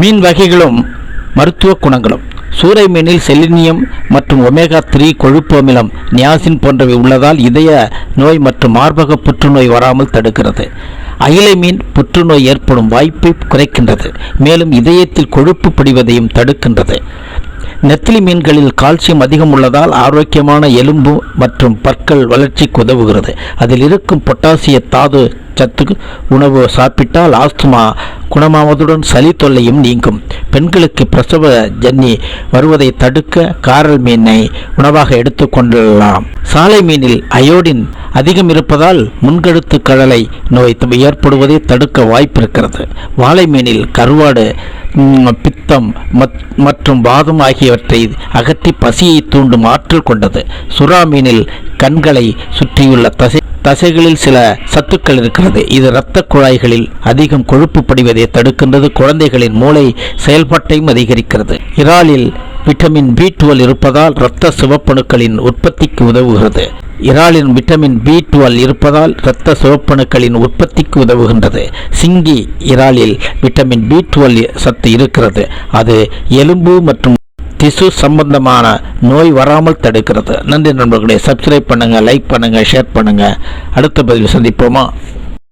மீன் வகைகளும் மருத்துவ குணங்களும் சூறை மீனில் செலினியம் மற்றும் ஒமேகா த்ரீ கொழுப்பு அமிலம் நியாசின் போன்றவை உள்ளதால் இதய நோய் மற்றும் மார்பக புற்றுநோய் வராமல் தடுக்கிறது. அயிலை மீன் புற்றுநோய் ஏற்படும் வாய்ப்பை குறைக்கின்றது மேலும் இதயத்தில் கொழுப்பு படிவதையும் தடுக்கின்றது. நெத்திலி மீன்களில் கால்சியம் அதிகம் உள்ளதால் ஆரோக்கியமான எலும்பு மற்றும் பற்கள் வளர்ச்சிக்கு உதவுகிறது. அதில் இருக்கும் பொட்டாசிய தாது சத்து உணவு சாப்பிட்டால் ஆஸ்துமா குணமாவதுடன் சளி தொல்லையும் நீங்கும். பெண்களுக்கு பிரசவ ஜன்னி வருவதை தடுக்க காரல் மீனை உணவாக எடுத்துக்கொள்ளலாம் சாலை மீனில் அயோடின் அதிகம் இருப்பதால் முன்கழுத்து கடலை நோய் ஏற்படுவதை தடுக்க வாய்ப்பு இருக்கிறது வாழை மீனில் கருவாடு பித்தம் மத்- மற்றும் வாதம் ஆகியவற்றை அகற்றி பசியை தூண்டும் ஆற்றல் கொண்டது. சுறா மீனில் கண்களை சுற்றியுள்ள தசை தசைகளில் சில சத்துக்கள் இருக்கிறது. இது இரத்த குழாய்களில் அதிகம் கொழுப்பு படிவதை தடுக்கின்றது. குழந்தைகளின் மூளை செயல்பாட்டையும் அதிகரிக்கிறது. இறாலில் விட்டமின் பி டுவெல் இருப்பதால் இரத்த சிவப்பணுக்களின் உற்பத்திக்கு உதவுகிறது. இறாலின் விட்டமின் பி டுவெல் இருப்பதால் இரத்த சிவப்பணுக்களின் உற்பத்திக்கு உதவுகின்றது. சிங்கி இறாலில் விட்டமின் பி டுவெல் சத்து இருக்கிறது. அது எலும்பு மற்றும் திசு சம்பந்தமான நோய் வராமல் தடுக்கிறது. நன்றி நண்பர்களே சப்ஸ்கிரைப் பண்ணுங்கள் லைக் பண்ணுங்கள் ஷேர் பண்ணுங்கள் அடுத்த பதிவில் சந்திப்போமா?